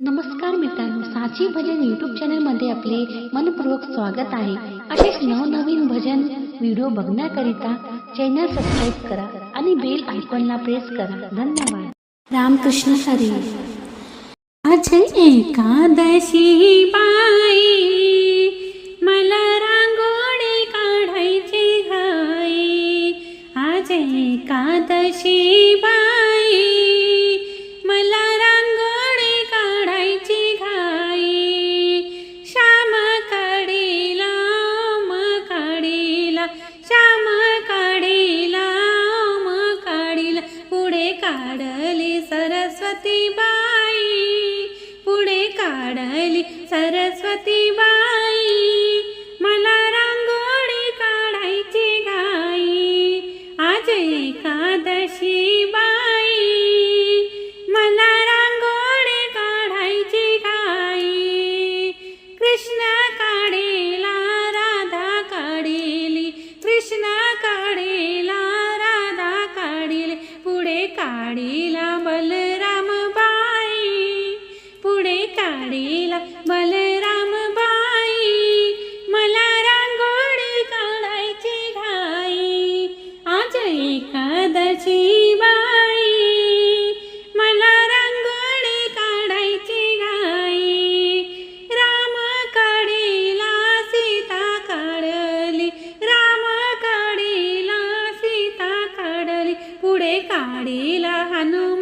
नमस्कार मित्रांनो साची भजन यूट्यूब चॅनलमध्ये आपले मनपूर्वक स्वागत आहे. असेच नवनवीन भजन व्हिडिओ बघण्याकरिता चॅनल सबस्क्राईब करा आणि बेल आयकॉनला प्रेस करा. धन्यवाद. रामकृष्ण हरी. आज एकादशी बाई मला रांगोळी काढायची घाई. आज एकादशी बाई काढली सरस्वती बाई. पुढे काढली सरस्वती बाई. मला रांगोळी काढायची गाई आज एकादशी बलराम बाई मला रांगोळी काढायची घाई. आज एकादशी बाई मला रांगोळी काढायची घाई. राम काढीला सीता काढली राम काढीला सीता काढली. पुढे काढीला हनुमंत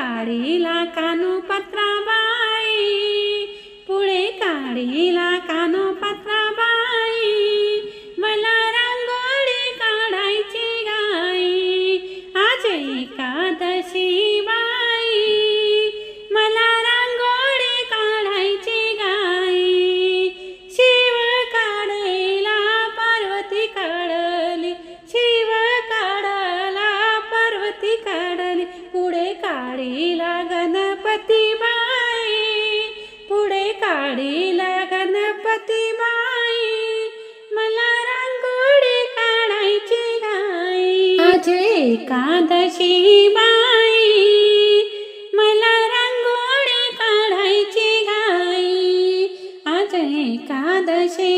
पुढे काढीला कानुपत्राबाई. पुढे काढीला कानुपत्राबाई. मला रांगोळी काढायची गाई. आज एकादशी बाई. मला रांगोळी काढायची गाई. शिव काढायला पार्वती काढली. शिव काढायला पार्वती काढली. पुढे काढीला गणपती माई. पुढे काढीला गणपती माई. मला रांगोळी काढायची घाई माझे एकादशी बाई मला रांगोळी काढायची घाई आज एकादशी